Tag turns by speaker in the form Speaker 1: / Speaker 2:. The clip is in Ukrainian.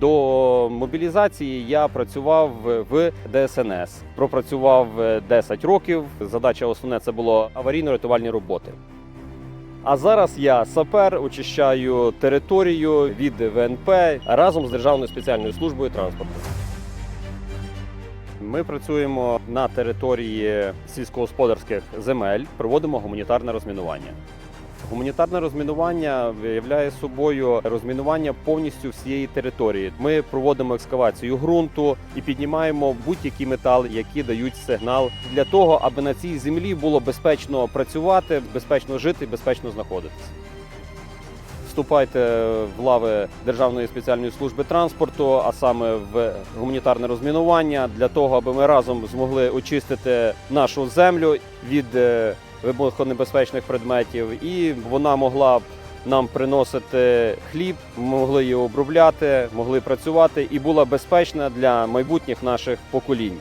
Speaker 1: До мобілізації я працював в ДСНС. Пропрацював е, 10 років. Задача основне це було аварійно-рятувальні роботи. А зараз я сапер, очищаю територію від ВНП разом з Державною спеціальною службою транспорту. Ми працюємо на території сільськогосподарських земель, проводимо гуманітарне розмінування. Гуманітарне розмінування виявляє собою розмінування повністю всієї території. Ми проводимо екскавацію ґрунту і піднімаємо будь-які метали, які дають сигнал для того, аби на цій землі було безпечно працювати, безпечно жити, безпечно знаходитися. Вступайте в лави Державної спеціальної служби транспорту, а саме в гуманітарне розмінування, для того, аби ми разом змогли очистити нашу землю від е, вибухонебезпечних предметів, і вона могла нам приносити хліб, могли її обробляти, могли працювати і була безпечна для майбутніх наших поколінь.